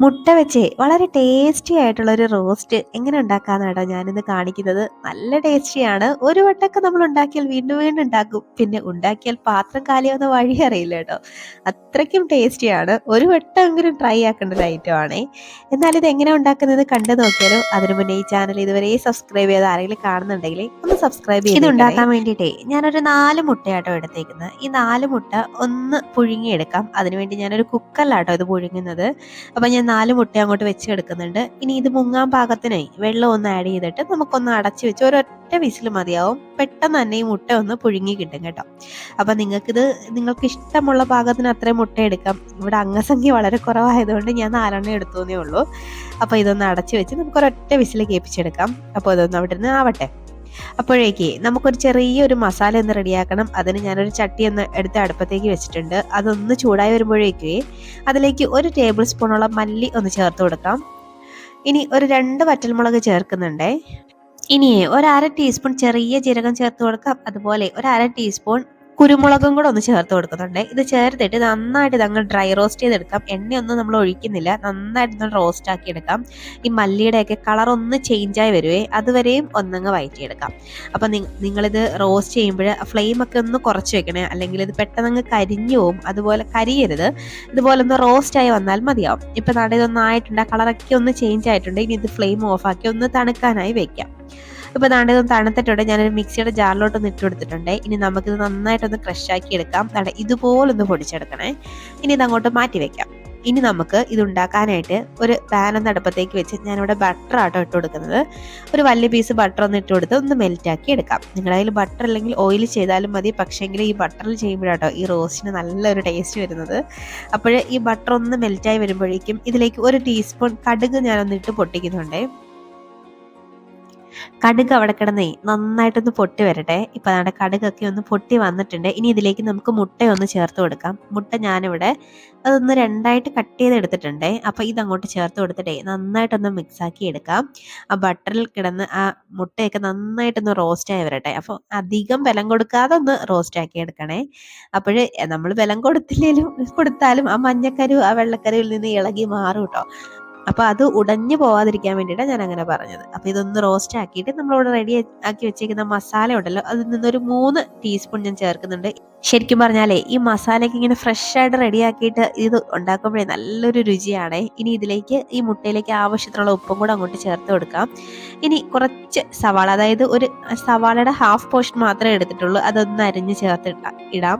മുട്ട വെച്ച് വളരെ ടേസ്റ്റി ആയിട്ടുള്ള ഒരു റോസ്റ്റ് എങ്ങനെ ഉണ്ടാക്കാന്നാട്ടോ ഞാനിന്ന് കാണിക്കുന്നത്. നല്ല ടേസ്റ്റിയാണ് ഒരു വട്ടമൊക്കെ നമ്മൾ ഉണ്ടാക്കിയാൽ വീണ്ടും വീണ്ടും ഉണ്ടാക്കും. പിന്നെ ഉണ്ടാക്കിയാൽ പാത്രം കാലിയാവുന്ന വഴി അറിയില്ല കേട്ടോ. അത്രയ്ക്കും ടേസ്റ്റിയാണ് ഒരു വട്ടമെങ്കിലും ട്രൈ ആക്കേണ്ട ഒരു ഐറ്റം ആണേ. എന്നാൽ ഇത് എങ്ങനെ ഉണ്ടാക്കുന്നത് കണ്ടു നോക്കിയാലോ. അതിനു മുന്നേ ഈ ചാനൽ ഇതുവരെ സബ്സ്ക്രൈബ് ചെയ്ത് ആരെങ്കിലും കാണുന്നുണ്ടെങ്കിൽ ഒന്ന് സബ്സ്ക്രൈബ് ചെയ്ത് ഉണ്ടാക്കാൻ വേണ്ടിയിട്ടേ ഞാനൊരു നാല് മുട്ടയാട്ടോ എടുത്തേക്കുന്നത്. ഈ നാല് മുട്ട ഒന്ന് പുഴുങ്ങിയെടുക്കാം. അതിനുവേണ്ടി ഞാനൊരു കുക്കറിലാട്ടോ ഇത് പുഴുങ്ങുന്നത്. അപ്പം ഞാൻ നാല് മുട്ട അങ്ങോട്ട് വെച്ച് എടുക്കുന്നുണ്ട് ഇനി ഇത് മുങ്ങാൻ പാകത്തിനായി വെള്ളം ഒന്ന് ആഡ് ചെയ്തിട്ട് നമുക്കൊന്ന് അടച്ചു വെച്ച് ഒരൊറ്റ വിസിൽ മതിയാവും. പെട്ടെന്ന് തന്നെ ഈ മുട്ട ഒന്ന് പുഴുങ്ങി കിട്ടും കേട്ടോ. അപ്പം നിങ്ങൾക്കിത് നിങ്ങൾക്ക് ഇഷ്ടമുള്ള പാകത്തിന് അത്രയും മുട്ട എടുക്കാം. ഇവിടെ അംഗസംഖ്യ വളരെ കുറവായതുകൊണ്ട് ഞാൻ നാലെണ്ണം എടുത്തു എന്നേ ഉള്ളൂ. അപ്പോൾ ഇതൊന്ന് അടച്ചു വെച്ച് നമുക്ക് ഒരൊറ്റ വിസിൽ കേൾപ്പിച്ചെടുക്കാം. അപ്പോൾ ഇതൊന്ന് അവിടെ നിന്ന് ആവട്ടെ. അപ്പോഴേക്ക് നമുക്കൊരു ചെറിയൊരു മസാല ഒന്ന് റെഡിയാക്കണം. അതിന് ഞാനൊരു ചട്ടി ഒന്ന് എടുത്ത് അടുപ്പത്തേക്ക് വെച്ചിട്ടുണ്ട്. അതൊന്ന് ചൂടായി വരുമ്പോഴേക്ക് അതിലേക്ക് ഒരു ടേബിൾ സ്പൂണോളം മല്ലി ഒന്ന് ചേർത്ത് കൊടുക്കാം. ഇനി ഒരു രണ്ട് വറ്റൽമുളക് ചേർക്കുന്നുണ്ടേ. ഇനി ഒരു അര ടീസ്പൂൺ ചെറിയ ജീരകം ചേർത്ത് കൊടുക്കാം. അതുപോലെ ഒരു അര ടീസ്പൂൺ കുരുമുളകും കൂടെ ഒന്ന് ചേർത്ത് കൊടുക്കുന്നുണ്ട്. ഇത് ചേർത്തിട്ട് നന്നായിട്ട് ഇതങ്ങ് ഡ്രൈ റോസ്റ്റ് ചെയ്തെടുക്കാം. എണ്ണയൊന്നും നമ്മൾ ഒഴിക്കുന്നില്ല. നന്നായിട്ട് റോസ്റ്റ് ആക്കി എടുക്കാം. ഈ മല്ലിയുടെയൊക്കെ കളർ ഒന്ന് ചേഞ്ച് ആയി വരുവേ അതുവരെയും ഒന്നങ്ങ് വയറ്റിയെടുക്കാം. അപ്പം നിങ്ങളിത് റോസ്റ്റ് ചെയ്യുമ്പോൾ ഫ്ലെയിം ഒക്കെ ഒന്ന് കുറച്ച് വെക്കണേ അല്ലെങ്കിൽ ഇത് പെട്ടെന്ന് അങ്ങ് കരിഞ്ഞു പോവും. അതുപോലെ കരിയരുത്. ഇതുപോലെ ഒന്ന് റോസ്റ്റ് ആയി വന്നാൽ മതിയാവും. ഇപ്പം നാളെ ഇതൊന്നായിട്ടുണ്ട് ആ കളറൊക്കെ ഒന്ന് ചേഞ്ച് ആയിട്ടുണ്ട്. ഇനി ഇത് ഫ്ലെയിം ഓഫാക്കി ഒന്ന് തണുക്കാനായി വെക്കാം. ഇപ്പോൾ ദാണ്ട് തണുത്തിട്ടുണ്ട്. ഞാനൊരു മിക്സിയുടെ ജാറിലോട്ട് ഒന്ന് ഇട്ട് കൊടുത്തിട്ടുണ്ട് ഇനി നമുക്കിത് നന്നായിട്ടൊന്ന് ക്രഷാക്കി എടുക്കാം. ദാണ്ട് ഇതുപോലൊന്ന് പൊടിച്ചെടുക്കണേ. ഇനി ഇത് അങ്ങോട്ട് മാറ്റി വെക്കാം. ഇനി നമുക്ക് ഇത് ഉണ്ടാക്കാനായിട്ട് ഒരു പാനൊന്ന് ഒന്ന് അടുപ്പത്തേക്ക് വെച്ച് ഞാനിവിടെ ബട്ടർ ആട്ടോ ഇട്ട് കൊടുക്കുന്നത്. ഒരു വലിയ പീസ് ബട്ടർ ഒന്ന് ഇട്ട് കൊടുത്ത് ഒന്ന് മെൽറ്റ് ആക്കി എടുക്കാം. നിങ്ങളുടെ കയ്യിൽ ബട്ടർ അല്ലെങ്കിൽ ഓയിൽ ചെയ്താലും മതി. പക്ഷേങ്കിൽ ഈ ബട്ടറിൽ ചെയ്യുമ്പോഴാട്ടോ ഈ റോസ്റ്റിന് നല്ലൊരു ടേസ്റ്റ് വരുന്നത്. അപ്പോൾ ഈ ബട്ടർ ഒന്ന് മെൽറ്റായി വരുമ്പോഴേക്കും ഇതിലേക്ക് ഒരു ടീസ്പൂൺ കടുക് ഞാനൊന്ന് ഇട്ട് പൊട്ടിക്കുന്നുണ്ടേ. കടുക് അവിടെ കിടന്നേ നന്നായിട്ടൊന്ന് പൊട്ടി വരട്ടെ. ഇപ്പം നമ്മുടെ കടുകൊക്കെ ഒന്ന് പൊട്ടി വന്നിട്ടുണ്ട്. ഇനി ഇതിലേക്ക് നമുക്ക് മുട്ടയൊന്ന് ചേർത്ത് കൊടുക്കാം. മുട്ട ഞാനിവിടെ അതൊന്ന് രണ്ടായിട്ട് കട്ട് ചെയ്ത് എടുത്തിട്ടുണ്ട് അപ്പോൾ ഇതങ്ങോട്ട് ചേർത്ത് കൊടുത്തിട്ടേ നന്നായിട്ടൊന്ന് മിക്സാക്കി എടുക്കാം. ആ ബട്ടറിൽ കിടന്ന് ആ മുട്ടയൊക്കെ നന്നായിട്ടൊന്ന് റോസ്റ്റ് ആയി വരട്ടെ. അപ്പോൾ അധികം ബലം കൊടുക്കാതെ ഒന്ന് റോസ്റ്റ് ആക്കി എടുക്കണേ. അപ്പോൾ നമ്മൾ ബലം കൊടുത്തില്ലെങ്കിലും കൊടുത്താലും ആ മഞ്ഞക്കരു ആ വെള്ളക്കരുവിൽ നിന്ന് ഇളകി മാറും കേട്ടോ അപ്പോൾ അത് ഉടഞ്ഞു പോവാതിരിക്കാൻ വേണ്ടിയിട്ടാണ് ഞാൻ അങ്ങനെ പറഞ്ഞത്. അപ്പോൾ ഇതൊന്ന് റോസ്റ്റ് ആക്കിയിട്ട് നമ്മളിവിടെ റെഡി ആക്കി വെച്ചേക്കുന്ന മസാല ഉണ്ടല്ലോ അതിൽ നിന്നൊരു മൂന്ന് ടീസ്പൂൺ ഞാൻ ചേർക്കുന്നുണ്ട്. ശരിക്കും പറഞ്ഞാലേ ഈ മസാലയ്ക്ക് ഇങ്ങനെ ഫ്രഷ് ആയിട്ട് റെഡി ആക്കിയിട്ട് ഇത് ഉണ്ടാക്കുമ്പോഴേ നല്ലൊരു രുചിയാണ്. ഇനി ഇതിലേക്ക് ഈ മുട്ടയിലേക്ക് ആവശ്യത്തിനുള്ള ഉപ്പും കൂടെ അങ്ങോട്ട് ചേർത്ത് കൊടുക്കാം. ഇനി കുറച്ച് സവാള അതായത് ഒരു സവാളയുടെ ഹാഫ് പോർഷൻ മാത്രമേ എടുത്തിട്ടുള്ളൂ. അതൊന്ന് അരിഞ്ഞ് ചേർത്ത് ഇടാം.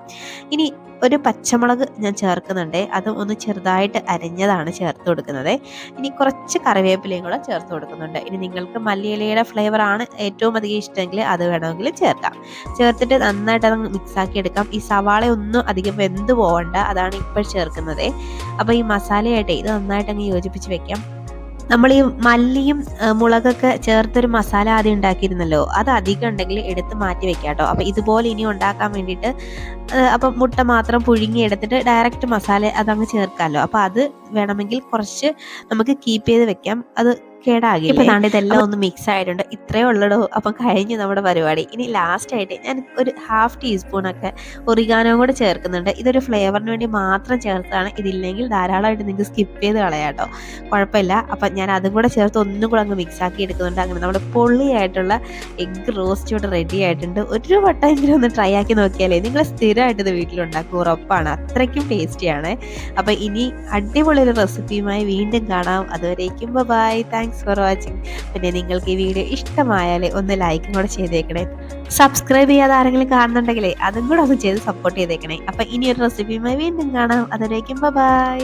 ഇനി ഒരു പച്ചമുളക് ഞാൻ ചേർക്കുന്നുണ്ട്. അത് ഒന്ന് ചെറുതായിട്ട് അരിഞ്ഞതാണ് ചേർത്ത് കൊടുക്കുന്നത്. ഇനി കുറച്ച് കറിവേപ്പിലയും കൂടെ ചേർത്ത് കൊടുക്കുന്നുണ്ട്. ഇനി നിങ്ങൾക്ക് മല്ലിയിലയുടെ ഫ്ലേവർ ആണ് ഏറ്റവും അധികം ഇഷ്ടമെങ്കിൽ അത് വേണമെങ്കിൽ ചേർക്കാം. ചേർത്തിട്ട് നന്നായിട്ട് അത് മിക്സ് ആക്കി എടുക്കാം. ഈ സവാള ഒന്നും അധികം വെന്ത് പോകണ്ട അതാണ് ഇപ്പോൾ ചേർക്കുന്നത്. അപ്പോൾ ഈ മസാലയായിട്ട് ഇത് നന്നായിട്ട് അങ്ങ് യോജിപ്പിച്ച് വെക്കാം. നമ്മൾ ഈ മല്ലിയും മുളകൊക്കെ ചേർത്തൊരു മസാല ആദ്യം ഉണ്ടാക്കിയിരുന്നല്ലോ. അത് അധികം ഉണ്ടെങ്കിൽ എടുത്ത് മാറ്റി വെക്കാം കേട്ടോ. അപ്പോൾ ഇതുപോലെ ഇനി ഉണ്ടാക്കാൻ വേണ്ടിയിട്ട് അപ്പം മുട്ട മാത്രം പുഴുങ്ങി എടുത്തിട്ട് ഡയറക്റ്റ് മസാല അതങ്ങ് ചേർക്കാമല്ലോ. അപ്പോൾ അത് വേണമെങ്കിൽ കുറച്ച് നമുക്ക് കീപ്പ് ചെയ്ത് വെക്കാം. അത് കേടാകില്ല? ഇപ്പൊ താണ്ട് ഇതെല്ലാം ഒന്ന് മിക്സ് ആയിട്ടുണ്ട്. ഇത്രേ ഉള്ളടോ. അപ്പം കഴിഞ്ഞു നമ്മുടെ പരിപാടി. ഇനി ലാസ്റ്റ് ആയിട്ട് ഞാൻ ഒരു ഹാഫ് ടീസ്പൂൺ ഒക്കെ ഒറിഗാനോ കൂടെ ചേർക്കുന്നുണ്ട്. ഇതൊരു ഫ്ലേവറിന് വേണ്ടി മാത്രം ചേർത്താണ് ഇതില്ലെങ്കിൽ ധാരാളമായിട്ട് നിങ്ങൾക്ക് സ്കിപ്പ് ചെയ്ത് കളയാട്ടോ കുഴപ്പമില്ല. അപ്പം ഞാൻ അതും കൂടെ ചേർത്ത് ഒന്നും കൂടെ അങ്ങ് മിക്സ് ആക്കി എടുക്കുന്നുണ്ട്. അങ്ങനെ നമ്മുടെ പൊള്ളിയായിട്ടുള്ള എഗ് റോസ്റ്റ് ഇവിടെ റെഡി ആയിട്ടുണ്ട്. ഒരു വട്ടമെങ്കിലും ഒന്ന് ട്രൈ ആക്കി നോക്കിയാലേ നിങ്ങൾ സ്ഥിരമായിട്ട് ഇത് വീട്ടിലുണ്ടാക്കും. ഉറപ്പാണ്. അത്രയ്ക്കും ടേസ്റ്റിയാണ് അപ്പം ഇനി അടിപൊളി ഒരു റെസിപ്പിയുമായി വീണ്ടും കാണാം. അതുവരേക്കും bye thanks thanks for watching. പിന്നെ നിങ്ങൾക്ക് ഈ വീഡിയോ ഇഷ്ടമായാൽ ഒന്ന് ലൈക്കും കൂടെ ചെയ്തേക്കണേ. സബ്സ്ക്രൈബ് ചെയ്യാതെ ആരെങ്കിലും കാണുന്നുണ്ടെങ്കിലേ അതും കൂടെ ഒന്ന് ചെയ്ത് സപ്പോർട്ട് ചെയ്തേക്കണേ. അപ്പം ഇനി ഒരു റെസിപ്പിയുമായി വീണ്ടും കാണാം. അതുവരേക്കും ബൈ